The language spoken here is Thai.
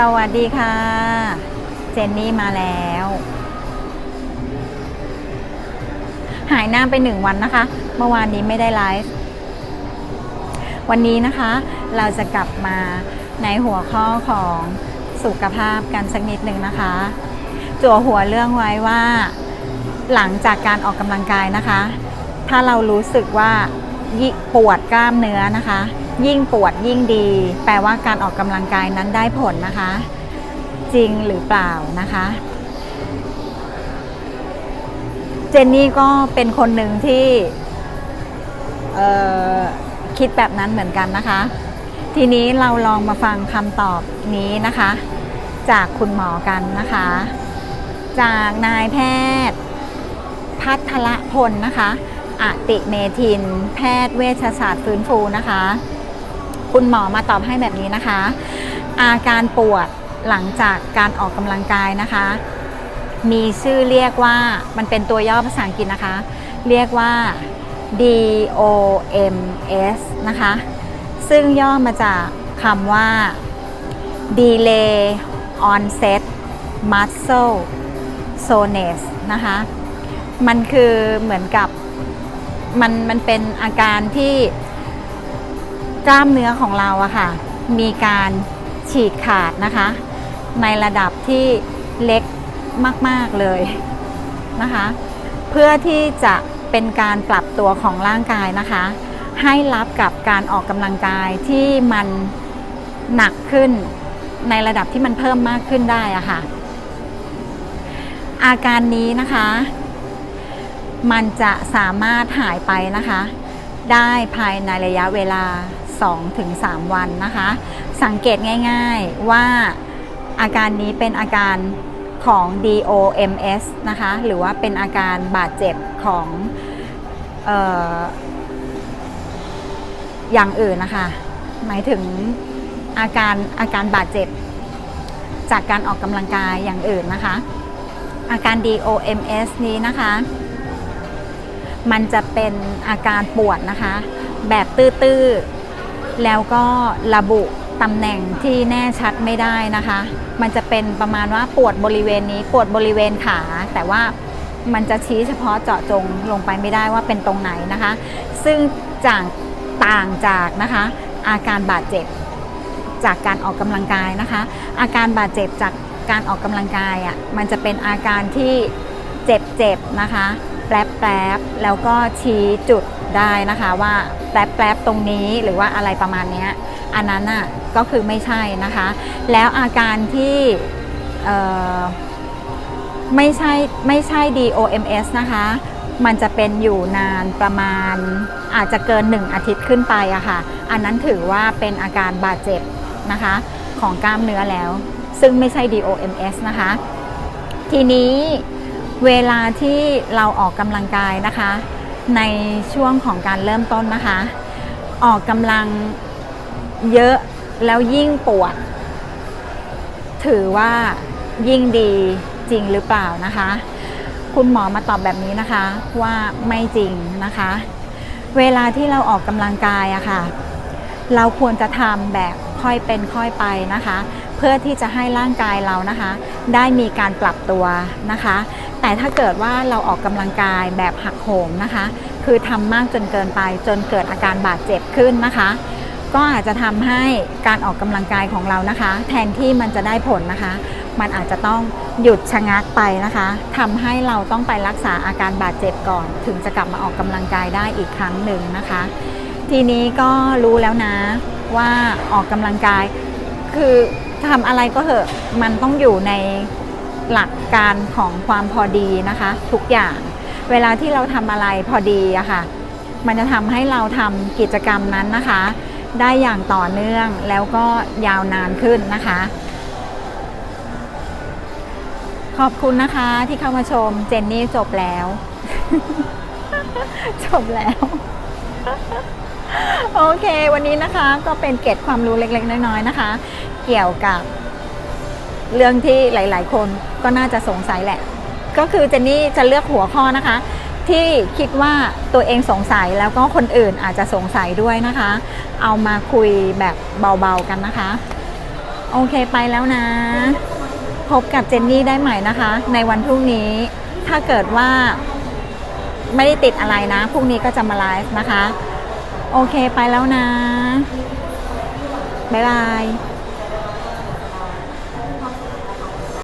สวัสดีค่ะ เจนนี่มาแล้ว หายหน้าไปหนึ่งวันนะคะ เมื่อวานนี้ไม่ได้ไลฟ์วันนี้นะคะ เราจะกลับมาในหัวข้อของสุขภาพกันสักนิดหนึ่งนะคะ จั่วหัวเรื่องไว้ว่า หลังจากการออกกำลังกายนะคะ ถ้าเรารู้สึกว่าปวดกล้ามเนื้อนะคะ ยิ่งปวดยิ่งดี แปลว่าการออกกำลังกายนั้นได้ผลนะคะ จริงหรือเปล่านะคะ เจนนี่ก็เป็นคนหนึ่งที่คิดแบบนั้นเหมือนกันนะคะ ทีนี้เราลองมาฟังคำตอบนี้นะคะ จากคุณหมอกันนะคะ จากนายแพทย์ พัทละพลนะคะอติเมทิน แพทย์เวชศาสตร์ฟื้นฟูนะคะ คุณหมอมาตอบให้แบบนี้นะคะ อาการปวดหลังจากการออกกำลังกายนะคะ มีชื่อเรียกว่ามันเป็นตัวย่อภาษาอังกฤษนะคะ เรียกว่า DOMS นะคะ ซึ่งย่อมาจากคำว่า Delay Onset Muscle Soreness นะคะ มันคือเหมือนกับมันมันเป็นอาการที่ กล้ามเนื้อของเราอะค่ะ มีการฉีกขาดนะคะ ในระดับที่เล็กมาก ๆ เลยนะคะ เพื่อที่จะเป็นการปรับตัวของร่างกายนะคะ ให้รับกับการออกกำลังกายที่มันหนักขึ้นในระดับที่มันเพิ่มมากขึ้นได้อะค่ะ อาการนี้นะคะ มันจะสามารถหายไปนะคะ ได้ภายในระยะเวลา 2-3 วันนะคะ สังเกตง่ายๆว่าอาการนี้เป็นอาการของ DOMS นะคะ หรือว่าเป็นอาการบาดเจ็บของอออย่างอื่นนะคะ หมายถึงอาการอาการบาดเจ็บ จากการออกกำลังกายอย่างอื่นนะคะ อาการ DOMS นี้นะคะ มันจะเป็นอาการปวดนะคะ แบบตื้อๆ แล้วก็ระบุตำแหน่งที่แน่ชัดไม่ได้นะคะ มันจะเป็นประมาณว่าปวดบริเวณนี้ปวดบริเวณขา แต่ว่ามันจะชี้เฉพาะเจาะจงลงไปไม่ได้ว่าเป็นตรงไหนนะคะ ซึ่งจากต่างจากนะคะ อาการบาดเจ็บจากการออกกำลังกายนะคะ อาการบาดเจ็บจากการออกกำลังกายอะมันจะเป็นอาการที่เจ็บๆนะคะ แปรบๆแล้วก็ชี้จุดได้นะคะว่าแปรบๆตรงนี้หรือว่าอะไรประมาณนี้อันนั้นน่ะก็คือไม่ใช่นะคะ แล้วอาการที่ไม่ใช่ไม่ใช่ DOMS นะคะ มันจะเป็นอยู่นานประมาณอาจจะเกิน 1 อาทิตย์ขึ้นไปอะค่ะ อันนั้นถือว่าเป็นอาการบาดเจ็บนะคะของกล้ามเนื้อแล้ว ซึ่งไม่ใช่ DOMS นะคะ ทีนี้ เวลาที่เราออกกำลังกายนะคะ ในช่วงของการเริ่มต้นนะคะ ออกกำลังเยอะแล้วยิ่งปวด ถือว่ายิ่งดีจริงหรือเปล่านะคะ คุณหมอมาตอบแบบนี้นะคะว่าไม่จริงนะคะ เวลาที่เราออกกำลังกายอะค่ะ เราควรจะทำแบบค่อยเป็นค่อยไปนะคะ พื่อที่จะให้ร่างกายเรานะคะ ได้มีการปรับตัวนะคะ แต่ถ้าเกิดว่าเราออกกำลังกายแบบหักโหมนะคะ คือทำมากจนเกินไปจนเกิดอาการบาดเจ็บขึ้นนะคะ ก็อาจจะทำให้การออกกำลังกายของเรานะคะ แทนที่มันจะได้ผลนะคะ มันอาจจะต้องหยุดชะงักไปนะคะทำให้เราต้องไปรักษาอาการบาดเจ็บก่อน ถึงจะกลับมาออกกำลังกายได้อีกครั้งหนึ่งนะคะ ทีนี้ก็รู้แล้วนะว่าออกกำลังกาย คือทำอะไรก็เหอะมันต้องอยู่ในหลักการของความพอดีนะคะ ทุกอย่าง เวลาที่เราทำอะไรพอดีอะค่ะ มันจะทำให้เราทำกิจกรรมนั้นนะคะ ได้อย่างต่อเนื่องแล้วก็ยาวนานขึ้นนะคะ ขอบคุณนะคะที่เข้ามาชมเจนนี่จบแล้ว จบแล้ว โอเค วันนี้นะคะก็เป็นเก็ดความรู้เล็ก ๆ น้อยๆนะคะ เกี่ยวกับเรื่องที่หลาย ๆ คนก็น่าจะสงสัยแหละ ก็คือเจนนี่จะเลือกหัวข้อนะคะ ที่คิดว่าตัวเองสงสัยแล้วก็คนอื่นอาจจะสงสัยด้วยนะคะ เอามาคุยแบบเบาๆกันนะคะ โอเคไปแล้วนะ พบกับเจนนี่ได้ใหม่นะคะ ในวันพรุ่งนี้ถ้าเกิดว่าไม่ได้ติดอะไรนะพรุ่งนี้ก็จะมาไลฟ์นะคะ โอเคไปแล้วนะ บ๊ายบาย